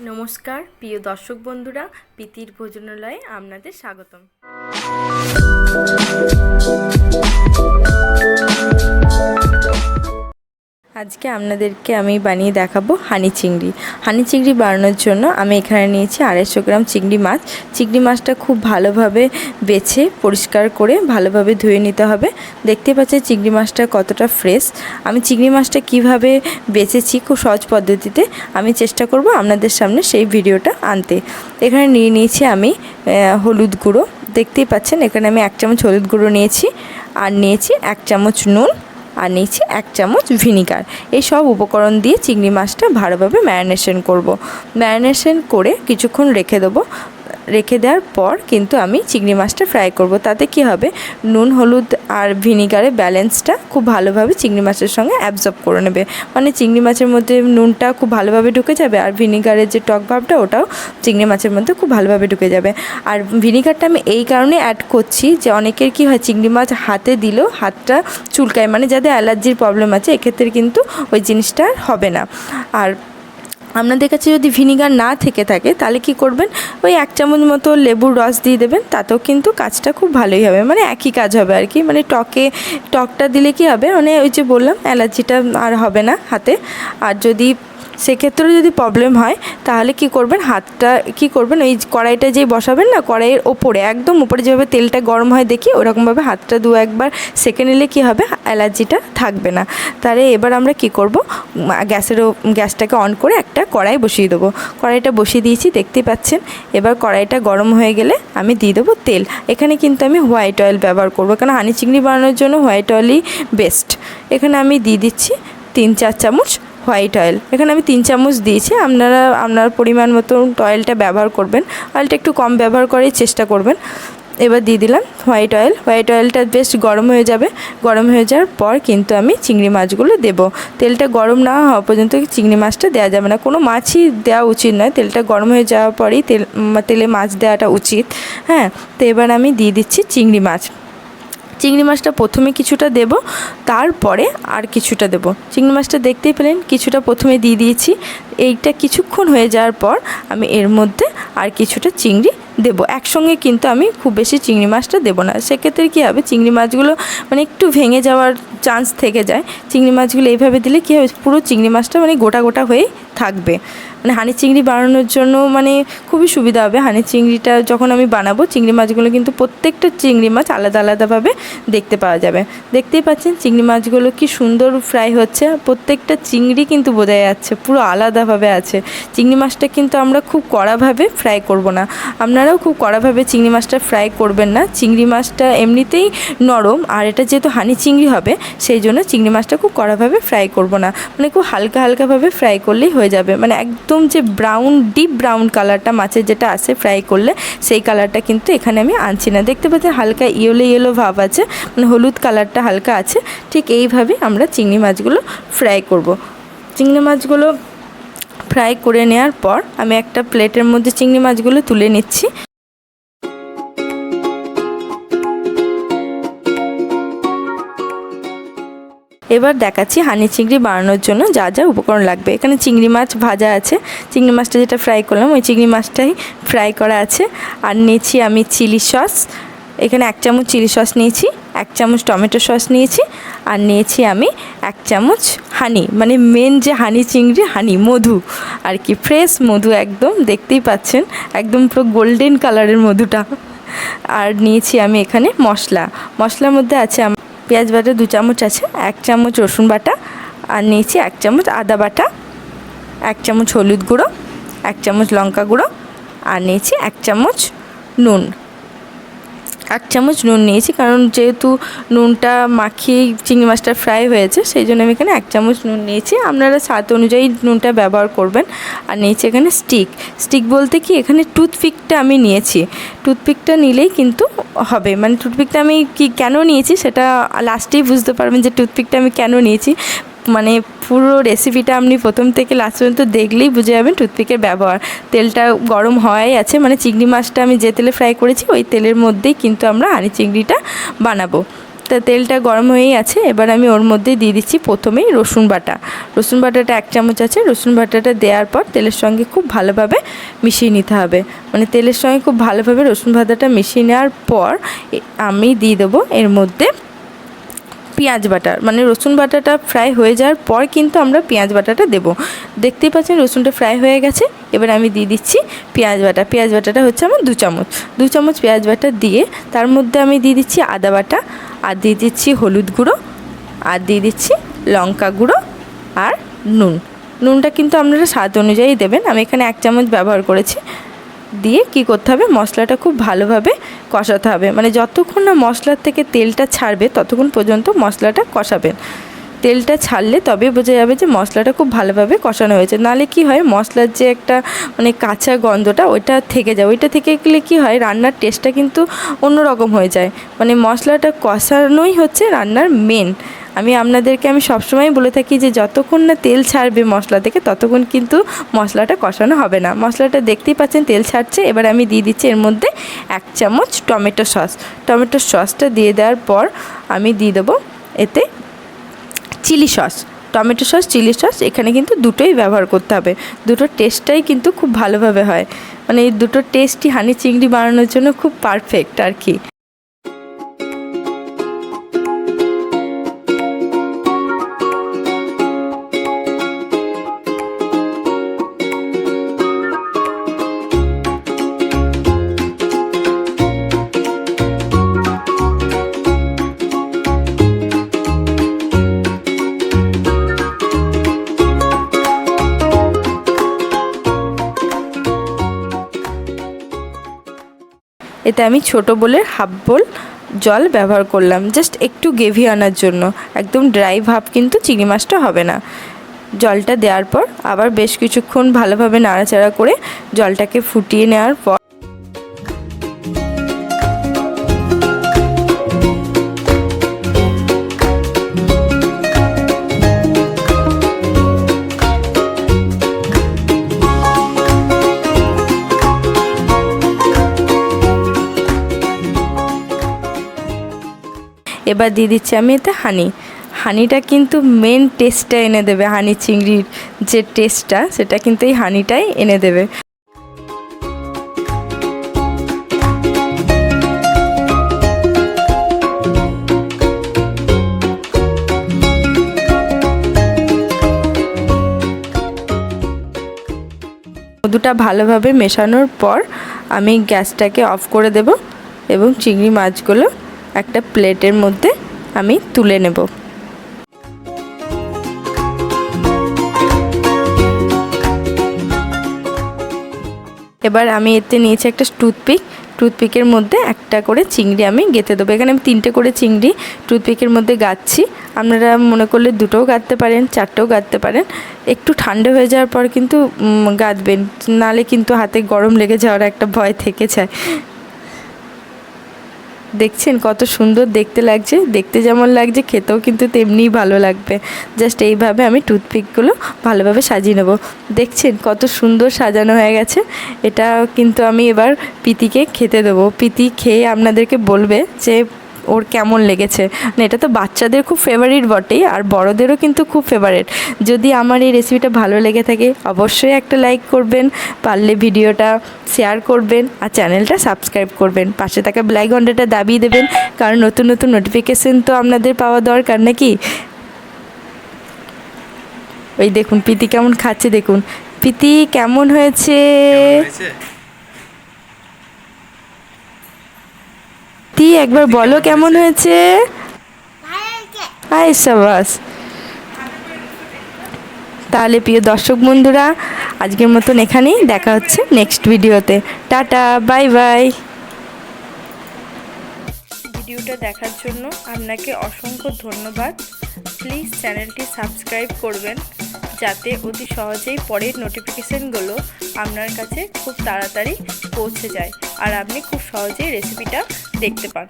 নমস্কার প্রিয় দর্শক বন্ধুরা প্রীতির ভোজনালয়ে আপনাদের স্বাগতম। আজকে আপনাদেরকে আমি বানিয়ে দেখাবো হানি চিংড়ি। হানি চিংড়ি বানানোর জন্য আমি এখানে নিয়েছি আড়াইশো গ্রাম চিংড়ি মাছ। চিংড়ি মাছটা খুব ভালোভাবে বেছে, পরিষ্কার করে ভালোভাবে ধুয়ে নিতে হবে। দেখতে পাচ্ছি চিংড়ি মাছটা কতটা ফ্রেশ আমি চিংড়ি মাছটা কীভাবে বেছেছি খুব সহজ পদ্ধতিতে আমি চেষ্টা করব আপনাদের সামনে সেই ভিডিওটা আনতে। এখানে নিয়ে নিয়েছি আমি হলুদ গুঁড়ো। দেখতেই পাচ্ছেন এখানে আমি এক চামচ হলুদ গুঁড়ো নিয়েছি আর নিয়েছি এক চামচ নুন। আর নিচে এক চামচ ভিনিগার এই সব উপকরণ দিয়ে চিংড়ি মাছটা ভালোভাবে ম্যারিনেশন করব। ম্যারিনেশন করে কিছুক্ষণ রেখে দেবো রেখে দেওয়ার পর কিন্তু আমি চিংড়ি মাছটা ফ্রাই করব। তাতে কি হবে? নুন, হলুদ আর ভিনিগারের ব্যালেন্সটা খুব ভালোভাবে চিংড়ি মাছের সঙ্গে অ্যাবজর্ব করে নেবে। মানে চিংড়ি মাছের মধ্যে নুনটা খুব ভালোভাবে ঢুকে যাবে আর ভিনিগারের যে টক ভাবটা, ওটাও চিংড়ি মাছের মধ্যে খুব ভালোভাবে ঢুকে যাবে। আর ভিনিগারটা আমি এই কারণে অ্যাড করছি যে অনেকের কি হয়, চিংড়ি মাছ হাতে দিলেও হাতটা চুলকায়। মানে যাদের অ্যালার্জির প্রবলেম আছে, এক্ষেত্রে কিন্তু ওই জিনিসটা হবে না। আর আপনাদের কাছে যদি ভিনিগার না থেকে থাকে, তাহলে কি করবেন? ওই এক চামচ মতো লেবুর রস দিয়ে দেবেন, তাতেও কিন্তু কাজটা খুব ভালোই হবে। মানে একই কাজ হবে আর কি। মানে টকে, টকটা দিলে কি হবে? মানে ওই যে বললাম, অ্যালার্জিটা আর হবে না হাতে। আর যদি সেক্ষেত্রেও যদি প্রবলেম হয়, তাহলে কি করবেন? হাতটা কি করবেন? ওই কড়াইটা যেই বসাবেন না, কড়াইয়ের ওপরে, একদম উপরে যেভাবে তেলটা গরম হয় দেখি, ওরকমভাবে হাতটা দু একবার সেকে নিলে কি হবে? অ্যালার্জিটা থাকবে না। তাহলে এবার আমরা কি করব? গ্যাসের গ্যাসটাকে অন করে একটা কড়াই বসিয়ে দেবো। কড়াইটা বসিয়ে দিয়েছি দেখতেই পাচ্ছেন? এবার কড়াইটা গরম হয়ে গেলে আমি দিয়ে দেবো তেল। এখানে কিন্তু আমি হোয়াইট অয়েল ব্যবহার করব কারণ হানি চিংড়ি বানানোর জন্য হোয়াইট অয়েলই বেস্ট। এখানে আমি দিয়ে দিচ্ছি তিন চার চামচ হোয়াইট অয়েল। এখানে আমি তিন চামচ দিয়েছি। আপনারা, আপনার পরিমাণ মতো অয়েলটা ব্যবহার করবেন। অয়েলটা একটু কম ব্যবহার করার চেষ্টা করবেন। এবার দিয়ে দিলাম হোয়াইট অয়েল। হোয়াইট অয়েলটা বেশ গরম হয়ে যাবে। গরম হয়ে যাওয়ার পর কিন্তু আমি চিংড়ি মাছগুলো দেবো। তেলটা গরম না হওয়া পর্যন্ত চিংড়ি মাছটা দেওয়া যাবে না। কোনো মাছই দেওয়া উচিত নয়। তেলটা গরম হয়ে যাওয়ার পরেই তেল, তেলে মাছ দেওয়াটা উচিত। হ্যাঁ তো এবার আমি দিয়ে দিচ্ছি চিংড়ি মাছ। চিংড়ি মাছটা প্রথমে কিছুটা দেব, তারপরে আর কিছুটা দেব। চিংড়ি মাছটা দেখতেই পেলেন, কিছুটা প্রথমে দিয়ে দিয়েছি। এইটা কিছুক্ষণ হয়ে যাওয়ার পর আমি এর মধ্যে আর কিছুটা চিংড়ি দেবো। একসঙ্গে কিন্তু আমি খুব বেশি চিংড়ি মাছটা দেবো না। সেক্ষেত্রে কী হবে, চিংড়ি মাছগুলো মানে একটু ভেঙে যাওয়ার চান্স থেকে যায়। চিংড়ি মাছগুলো এইভাবে দিলে কী হবে, পুরো চিংড়ি মাছটা মানে গোটা গোটা হয়েই থাকবে। মানে হানি চিংড়ি বানানোর জন্য মানে খুবই সুবিধা হবে। হানি চিংড়িটা যখন আমি বানাবো, চিংড়ি মাছগুলো কিন্তু প্রত্যেকটা চিংড়ি মাছ আলাদা আলাদাভাবে দেখতে পাওয়া যাবে। দেখতেই পাচ্ছেন, চিংড়ি মাছগুলো কি সুন্দর ফ্রাই হচ্ছে। প্রত্যেকটা চিংড়ি কিন্তু বোঝা যাচ্ছে, পুরো আলাদাভাবে আছে। চিংড়ি মাছটা কিন্তু আমরা খুব কড়াভাবে ফ্রাই করব না। আপনারাও খুব কড়াভাবে চিংড়ি মাছটা ফ্রাই করবেন না। চিংড়ি মাছটা এমনিতেই নরম, আর এটা যেহেতু হানি চিংড়ি হবে, সেই জন্য চিংড়ি মাছটা খুব কড়াভাবে ফ্রাই করব না। মানে খুব হালকা হালকাভাবে ফ্রাই করলেই হয়ে যাবে। মানে একদম যে ব্রাউন ডিপ ব্রাউন কালারটা মাছের যেটা আসে ফ্রাই করলে, সেই কালারটা কিন্তু এখানে আমি আনছি না। দেখতে পাচ্ছি হালকা ইয়েলো ইয়েলো ভাব আছে মানে হলুদ কালারটা হালকা আছে। ঠিক এইভাবে আমরা চিংড়ি মাছগুলো ফ্রাই করব। চিংড়ি মাছগুলো ফ্রাই করে নেওয়ার পর আমি একটা প্লেটের মধ্যে চিংড়ি মাছগুলো তুলে নিচ্ছি। এবার দেখাচ্ছি হানি চিংড়ি বানানোর জন্য যা যা উপকরণ লাগবে। এখানে চিংড়ি মাছ ভাজা আছে। চিংড়ি মাছটা যেটা ফ্রাই করলাম, ওই চিংড়ি মাছটাই ফ্রাই করা আছে। আর নিয়েছি আমি চিলি সস। এখানে এক চামচ চিলি সস নিয়েছি, এক চামচ টমেটো সস নিয়েছি। আর নিয়েছি আমি এক চামচ হানি মানে মেন যে হানি চিংড়ি হানি মধু, আর কি ফ্রেশ মধু একদম, দেখতেই পাচ্ছেন, একদম পুরো গোল্ডেন কালারের মধুটা। আর নিয়েছি আমি এখানে মশলা। মশলার মধ্যে আছে পেঁয়াজ বাটা দু চামচ আছে, এক চামচ রসুন বাটা, আর নিয়েছি এক চামচ আদা বাটা, এক চামচ হলুদ গুঁড়ো, এক চামচ লঙ্কা গুঁড়ো, আর নিয়েছি এক চামচ নুন। এক চামচ নুন নিয়েছি, কারণ যেহেতু নুনটা মাখিয়ে চিংড়ি মাছটা ফ্রাই হয়েছে, সেই জন্য আমি এখানে এক চামচ নুন নিয়েছি। আপনারা স্বাদ অনুযায়ী নুনটা ব্যবহার করবেন। আর নিয়েছি এখানে স্টিক স্টিক বলতে কি, এখানে টুথপিকটা আমি নিয়েছি। টুথপিকটা নিলেই কিন্তু হবে। মানে টুথপিকটা আমি কি, কেন নিয়েছি সেটা লাস্টেই বুঝতে পারবেন যে টুথপিকটা আমি কেন নিয়েছি। মানে পুরো রেসিপিটা আপনি প্রথম থেকে লাস্ট পর্যন্ত দেখলেই বুঝে যাবেন টুথপিকের ব্যবহার। তেলটা গরম হওয়াই আছে মানে চিংড়ি মাছটা আমি যে তেলে ফ্রাই করেছি, ওই তেলের মধ্যেই কিন্তু আমরা হানি চিংড়িটা বানাবো। তা তেলটা গরম হয়েই আছে, এবার আমি ওর মধ্যে দিয়ে দিচ্ছি প্রথমেই রসুন বাটা। রসুন বাটাটা এক চামচ আছে, রসুন বাটাটা দেওয়ার পর তেলের সঙ্গে খুব ভালোভাবে মিশিয়ে নিতে হবে। মানে তেলের সঙ্গে খুব ভালোভাবে রসুন বাটাটা মিশিয়ে নেওয়ার পর আমি দিয়ে দেবো এর মধ্যে পেঁয়াজ বাটা মানে রসুন বাটাটা ফ্রাই হয়ে যাওয়ার পর কিন্তু আমরা পেঁয়াজ বাটাটা দেবো। দেখতেই পাচ্ছেন রসুনটা ফ্রাই হয়ে গেছে। এবার আমি দিয়ে দিচ্ছি পেঁয়াজ বাটা। পেঁয়াজ বাটাটা হচ্ছে আমার দু চামচ। দু চামচ পেঁয়াজ বাটা দিয়ে তার মধ্যে আমি দিয়ে দিচ্ছি আদা বাটা আর দিয়ে দিচ্ছি হলুদ গুঁড়ো আর দিয়ে দিচ্ছি লঙ্কা গুঁড়ো আর নুন। নুনটা কিন্তু আপনারা স্বাদ অনুযায়ী দেবেন। আমি এখানে এক চামচ ব্যবহার করেছি। দিয়ে কি করতে হবে? মশলাটা খুব ভালোভাবে কষাতে হবে। মানে যতক্ষণ না মশলার থেকে তেলটা ছাড়বে, ততক্ষণ পর্যন্ত মশলাটা কষাবেন। তেলটা ছাড়লে তবে বোঝা যাবে যে মশলাটা খুব ভালোভাবে কষানো হয়েছে। নালে কি হয়, মশলার যে একটা মানে কাঁচা গন্ধটা, ওইটা থেকে যায়। ওইটা থেকে গেলে কি হয়, রান্নার টেস্টটা কিন্তু অন্যরকম হয়ে যায়। মানে মশলাটা কষানোই হচ্ছে রান্নার মেন আমি আপনাদেরকে আমি সবসময় বলে থাকি যে যতক্ষণ না তেল ছাড়বে মশলা থেকে, ততক্ষণ কিন্তু মশলাটা কষানো হবে না। মশলাটা দেখতেই পাচ্ছেন তেল ছাড়ছে। এবার আমি দিয়ে দিচ্ছি এর মধ্যে এক চামচ টমেটো সস। টমেটো সসটা দিয়ে দেওয়ার পর আমি দিয়ে দেবো এতে chilli sauce. Tomato sauce, chilli sauce এখানে কিন্তু দুটোই ব্যবহার করতে হবে। দুটোর টেস্টটাই কিন্তু খুব ভালোভাবে হয়। মানে এই দুটো টেস্টই হানি চিংড়ি বানানোর জন্য খুব পারফেক্ট আর কি। এতে আমি ছোট বোলের হাফ বোল জল ব্যবহার করলাম। জাস্ট একটু গ্রেভি আনার জন্য। একদম ড্রাই ভাব কিন্তু চিংড়ি মাছটা হবে না। জলটা দেওয়ার পর আবার বেশ কিছুক্ষণ ভালোভাবে নাড়াচাড়া করে জলটাকে ফুটিয়ে নেওয়ার পর এবার দিয়ে দিচ্ছি আমি এতে হানি হানিটা কিন্তু মেন টেস্টটা এনে দেবে হানি চিংড়ির যে টেস্টটা সেটা কিন্তু এই হানিটাই এনে দেবে। মধুটা ভালোভাবে মেশানোর পর আমি গ্যাসটাকে অফ করে দেব এবং চিংড়ি মাছগুলো একটা প্লেটের মধ্যে আমি তুলে নেব। এবার আমি এতে নিয়েছি একটা টুথপিক। টুথপিকের মধ্যে একটা করে চিংড়ি আমি গেঁথে দেবো। এখানে আমি তিনটে করে চিংড়ি টুথপিকের মধ্যে গাচ্ছি আপনারা মনে করলে দুটোও গাঁথতে পারেন, চারটেও গাঁথতে পারেন। একটু ঠান্ডা হয়ে যাওয়ার পর কিন্তু গাঁথবেন। নালে কিন্তু হাতে গরম লেগে যাওয়ার একটা ভয় থেকে যায় দেখছেন, কত সুন্দর দেখতে লাগছে। দেখতে যেমন লাগছে, খেতেও কিন্তু তেমনিই ভালো লাগবে। জাস্ট এইভাবে আমি টুথপিকগুলো ভালোভাবে সাজিয়ে নেব। দেখছেন, কত সুন্দর সাজানো হয়ে গেছে। এটা কিন্তু আমি এবার পিতিকে খেতে দেবো। পিতি খেয়ে আপনাদেরকে বলবে যে ওর কেমন লেগেছে? মানে এটা তো বাচ্চাদের খুব ফেভারিট বটেই, আর বড়দেরও কিন্তু খুব ফেভারিট যদি আমার এই রেসিপিটা ভালো লেগে থাকে, অবশ্যই একটা লাইক করবেন, পারলে ভিডিওটা শেয়ার করবেন, আর চ্যানেলটা সাবস্ক্রাইব করবেন। পাশে থাকা ব্ল্যাক ঘন্টাটা দাবিয়ে দেবেন, কারণ নতুন নতুন নোটিফিকেশন তো আপনাদের পাওয়া দরকার নাকি? ওই দেখুন, প্রীতি কেমন খাচ্ছে দেখুন। প্রীতি কেমন হয়েছে? প্রীতি একবার বলো কেমন হয়েছে? হাই সাবাস। তাহলে প্রিয় দর্শক বন্ধুরা, আজকের মতন এখানেই দেখা হচ্ছে নেক্সট ভিডিওতে টাটা বাই বাই ভিডিওটা দেখার জন্য আপনাকে অসংখ্য ধন্যবাদ। প্লিজ চ্যানেলটি সাবস্ক্রাইব করবেন, যাতে অতি সহজেই পরের নোটিফিকেশানগুলো আপনার কাছে খুব তাড়াতাড়ি পৌঁছে যায়। আর আপনি খুব সহজেই রেসিপিটা দেখতে পান